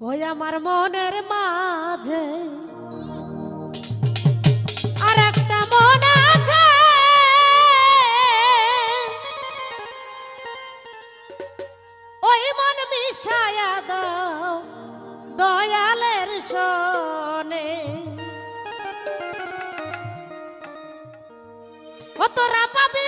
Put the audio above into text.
ওই আমার মনের মাঝে। আর একটা মন আছে। ওই মন মিশায়া দাও দয়ালের সনে। ও তোরা পাবি